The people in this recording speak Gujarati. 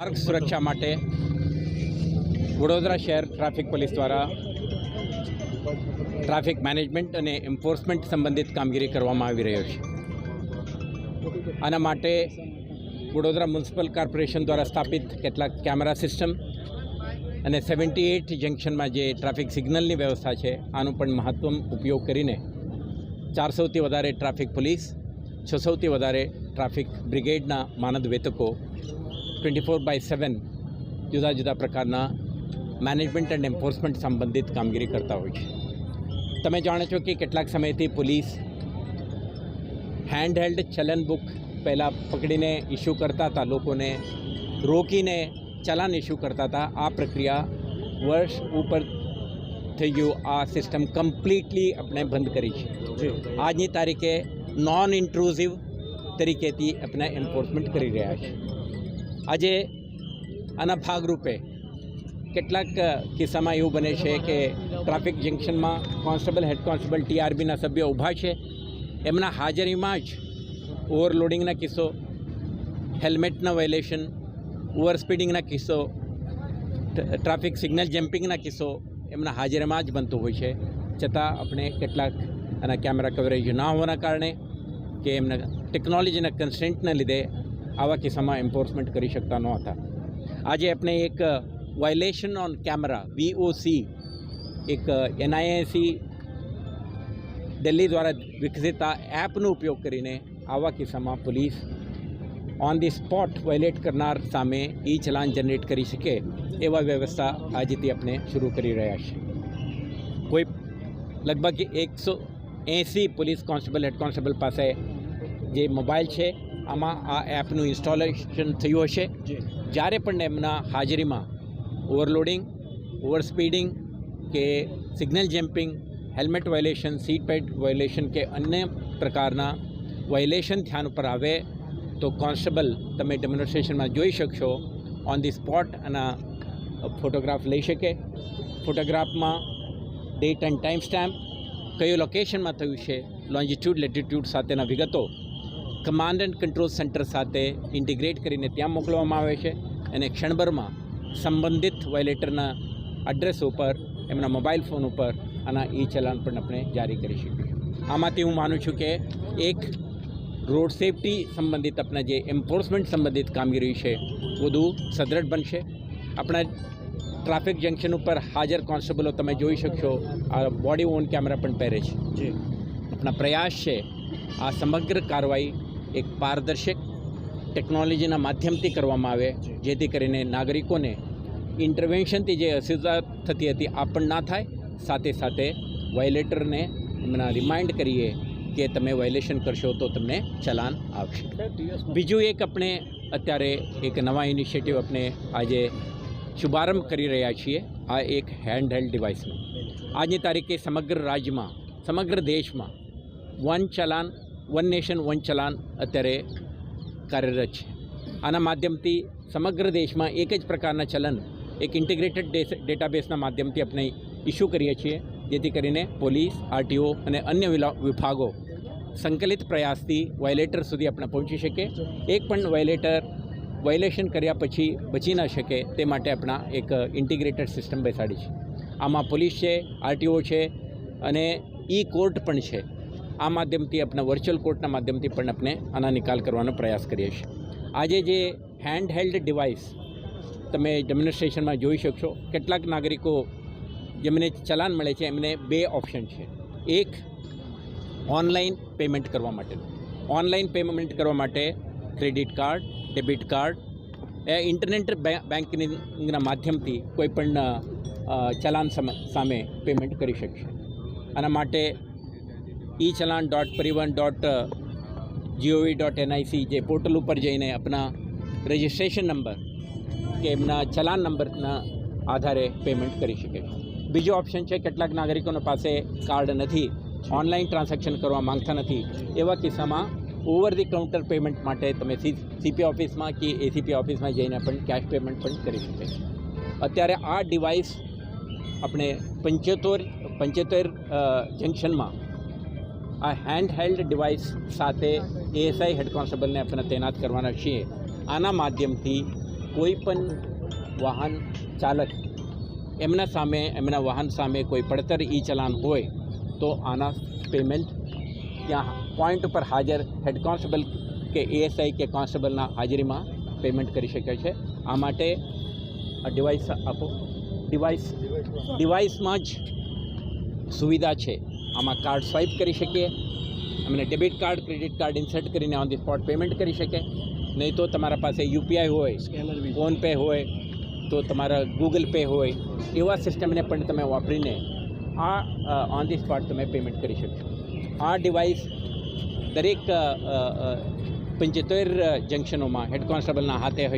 માર્ગ સુરક્ષા માટે વડોદરા શહેર ટ્રાફિક પોલીસ દ્વારા ટ્રાફિક મેનેજમેન્ટ અને એન્ફોર્સમેન્ટ સંબંધિત કામગીરી કરવામાં આવી રહ્યો છે. આના માટે વડોદરા મ્યુનિસિપલ કોર્પોરેશન દ્વારા સ્થાપિત કેટલાક કેમેરા સિસ્ટમ અને સેવન્ટી એઇટ જંકશનમાં જે ટ્રાફિક સિગ્નલની વ્યવસ્થા છે, આનું પણ મહત્ત્વ ઉપયોગ કરીને ચારસોથી વધારે ટ્રાફિક પોલીસ, છસોથી વધારે ટ્રાફિક બ્રિગેડના માનદ વેતકો ટ્વેન્ટી ફોર બાય સેવન જુદા જુદા પ્રકારના મેનેજમેન્ટ એન્ડ એન્ફોર્સમેન્ટ સંબંધિત કામગીરી કરતા હોય છે. તમે જાણો છો કે કેટલાક સમયથી police hand held challan book પહેલાં પકડીને ઇસ્યુ કરતા હતા લોકોને રોકીને ચલાન ઇસ્યુ કરતા હતા. આ પ્રક્રિયા વર્ષ ઉપર થઈ ગયું. આ સિસ્ટમ કમ્પ્લીટલી આપણે બંધ કરી છે. આજની તારીખે નોન ઇન્ટ્રુઝિવ તરીકેથી આપણે એન્ફોર્સમેન્ટ કરી રહ્યા છે આજે આના ભાગરૂપે કેટલાક કિસ્સામાં એવું બને છે કે ટ્રાફિક જંકશનમાં કોન્સ્ટેબલ, હેડ કોન્સ્ટેબલ, ટીઆરબીના સભ્યો ઊભા છે. એમના હાજરીમાં જ ઓવરલોડિંગના કિસ્સો, હેલ્મેટના વાયોલેશન ઓવર સ્પીડિંગના કિસ્સો ટ્રાફિક સિગ્નલ જમ્પિંગના કિસ્સો એમના હાજરીમાં જ બનતો હોય છે. છતાં આપણે કેટલાક આના કેમેરા કવરેજ ના હોવાના કારણે કે એમના ટેકનોલોજીના કન્સ્ટન્ટના લીધે આવા કિસ્સામાં એન્ફોર્સમેન્ટ કરી શકતા નહોતા. આજે આપણે એક વાયોલેશન ઓન કેમેરા વીઓસી એક એનઆઈએસી દિલ્હી દ્વારા વિકસિત આ એપનો ઉપયોગ કરીને આવા કિસ્સામાં police on the spot violate કરનાર સામે ઈ ચલાન જનરેટ કરી શકે એવા વ્યવસ્થા આજથી આપણે શરૂ કરી રહ્યા છે કોઈ લગભગ એકસો એંસી પોલીસ કોન્સ્ટેબલ, હેડ કોન્સ્ટેબલ પાસે જે મોબાઈલ છે આમાં આ એપનું ઇન્સ્ટોલેશન થયું હશે. જ્યારે પણ એમના હાજરીમાં ઓવરલોડિંગ ઓવર સ્પીડિંગ કે signal jumping helmet violation seat belt violation કે અન્ય પ્રકારના વાયોલેશન ધ્યાન ઉપર આવે તો કોન્સ્ટેબલ તમે ડેમોન્સ્ટ્રેશનમાં જોઈ શકશો. ઓન ધી સ્પોટ આના ફોટોગ્રાફ લઈ શકે. ફોટોગ્રાફમાં ડેટ એન્ડ ટાઈમ સ્ટેમ્પ કયું લોકેશનમાં થયું છે લોન્જિટ્યૂડ લેટિટ્યૂડ સાથેના વિગતો કમાન્ડ એન્ડ કંટ્રોલ સેન્ટર સાથે ઇન્ટિગ્રેટ કરીને ત્યાં મોકલવામાં આવે છે અને ક્ષણભરમાં સંબંધિત વાયોલેટરના એડ્રેસ ઉપર એમના મોબાઈલ ફોન ઉપર આના ઈ ચલાન પણ આપણે જારી કરી શકીએ આમાંથી હું માનું છું કે એક રોડ સેફટી સંબંધિત આપણા જે એન્ફોર્સમેન્ટ સંબંધિત કામગીરી છે વધુ સદ્રઢ બનશે. આપણા ટ્રાફિક જંકશન ઉપર હાજર કોન્સ્ટેબલો તમે જોઈ શકશો આ બોડી ઓન કેમેરા પણ પહેરે છે. આપણા પ્રયાસ છે આ સમગ્ર કાર્યવાહી એક પારદર્શક ટેકનોલોજીના માધ્યમથી કરવામાં આવે જેથી કરીને નાગરિકોને ઇન્ટરવેન્શનથી જે અસુવિધા થતી હતી આ પણ ના થાય. સાથે સાથે વાયોલેટરને એમના રિમાઇન્ડ કરીએ કે તમે વાયોલેશન કરશો તો તમને ચલાન આવશે. બીજું એક આપણે અત્યારે એક નવા ઇનિશિયેટિવ આપણે આજે શુભારંભ કરી રહ્યા છીએ. આ એક હેન્ડ હેલ્ડ ડિવાઇસનો આજની તારીખે સમગ્ર રાજ્યમાં સમગ્ર દેશમાં one challan one nation one challan અત્યારે કાર્યરત છે. આના માધ્યમથી સમગ્ર દેશમાં એક જ પ્રકારના ચલન, એક ઇન્ટિગ્રેટેડ ડેટાબેસના માધ્યમથી આપણે ઇસ્યુ કરીએ છીએ. જેથી કરીને પોલીસ, આરટીઓ અને અન્ય વિભાગો સંકલિત પ્રયાસથી વાયોલેટર સુધી આપણે પહોંચી શકે. એક પણ વાયોલેટર વાયોલેશન કર્યા પછી બચી ન શકે તે માટે આપણા એક ઇન્ટિગ્રેટેડ સિસ્ટમ બેસાડી છે. આમાં પોલીસ છે, આરટીઓ છે અને ઈ કોર્ટ પણ છે. આ માધ્યમથી આપણે વર્ચ્યુઅલ કોર્ટના માધ્યમથી પણ આપણે આના નિકાલ કરવાનો પ્રયાસ કરીએ છીએ. આજે જે હેન્ડ હેલ્ડ ડિવાઇસ તમે ડેમોન્સ્ટ્રેશનમાં જોઈ શકશો, કેટલાક નાગરિકો જેમને ચલાન મળે છે, એમને બે ઓપ્શન છે. એક ઓનલાઈન પેમેન્ટ કરવા માટેનું. ઓનલાઈન પેમેન્ટ કરવા માટે ક્રેડિટ કાર્ડ ડેબિટ કાર્ડ એ ઇન્ટરનેટ બેન્કિંગના માધ્યમથી કોઈ પણ ચલાન સામે પેમેન્ટ કરી શકશે. આના માટે e challan dot parivahan dot GOV dot NIC જે પોર્ટલ ઉપર જઈને આપણા રજિસ્ટ્રેશન નંબર કે એમના ચલાન નંબરના આધારે પેમેન્ટ કરી શકે છે. બીજો ઓપ્શન છે, કેટલાક નાગરિકોના પાસે કાર્ડ નથી ઓનલાઈન ટ્રાન્ઝેક્શન કરવા માંગતા નથી, એવા કિસ્સામાં ઓવર ધી કાઉન્ટર પેમેન્ટ માટે તમે સી સીપી ઓફિસમાં કે એસીપી ઓફિસમાં જઈને પણ કેશ પેમેન્ટ પણ કરી શકે છે. અત્યારે આ ડિવાઇસ આપણે પંચોતેર પંચોતેર જંકશનમાં આ હેન્ડ હેલ્ડ ડિવાઇસ સાથે એએસઆઈ હેડ કોન્સ્ટેબલને આપણે તૈનાત કરવાના છીએ. આના માધ્યમથી કોઈ પણ વાહન ચાલક એમના સામે, એમના વાહન સામે કોઈ પડતર ઈ ચલાન હોય તો આના પેમેન્ટ ત્યાં પોઈન્ટ ઉપર હાજર હેડ કોન્સ્ટેબલ કે એએસઆઈ કે કોન્સ્ટેબલના હાજરીમાં પેમેન્ટ કરી શકે છે. આ માટે આ ડિવાઇસ આપો. ડિવાઇસ ડિવાઇસમાં જ સુવિધા છે. આમાં કાર્ડ સ્વાઇપ કરી શકીએ. અમને debit card credit card insert કરીને ઓન ધી સ્પોટ પેમેન્ટ કરી શકે. નહીં તો તમારા પાસે યુપીઆઈ હોય સ્કેનર ફોનપે હોય તો તમારા ગૂગલ પે હોય એવા સિસ્ટમને પણ તમે વાપરીને આ ઓન ધી સ્પોટ તમે પેમેન્ટ કરી શકશો. આ ડિવાઇસ દરેક પંચોતેર જંક્શનોમાં હેડ કોન્સ્ટેબલના હાથે હોય